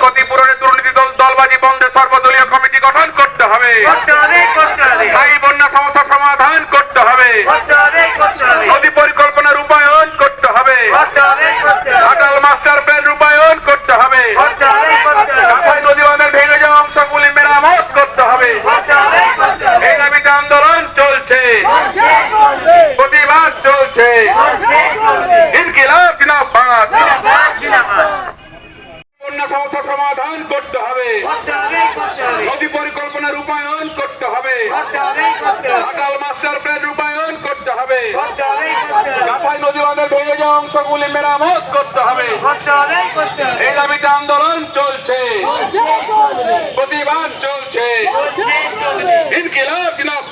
ক্ষতিপূরণে দুর্নীতি দলবাজি বন্ধে সর্বদলীয় কমিটি গঠন করতে হবে। স্থায়ী বন্যা সমস্যা সমাধান করতে হবে। নদী পরিকল্পনা রূপায়ণ করতে হবে। ঘাটাল মাস্টার প্ল্যান রূপায়ণ করতে হবে। নদী বাঁধের ভেঙে যাওয়া অংশগুলি মেরামত করতে হবে। করতে হবে এই দাবিতে আন্দোলন চলছে। প্রতিবাদ চলছে। ইনকিলাব জিন্দাবাদ বন্যা সমস্যা সমাধান করতে হবে। নদী পরিকল্পনা রূপায়ণ করতে হবে। ঘাটাল মাস্টার প্ল্যান রূপায়ণ করতে হবে। কাঁথাই নদী বাঁধের ভেঙে যাওয়া অংশগুলি মেরামত করতে হবে। এই দাবিতে আন্দোলন চলছে। প্রতিবাদ চলছে। ইনকিলাব।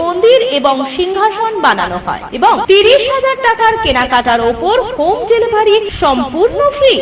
মন্দির এবং সিংহাসন বানানো হয় এবং তিরিশ হাজার টাকার কেনাকাটার ওপর হোম ডেলিভারি সম্পূর্ণ ফ্রি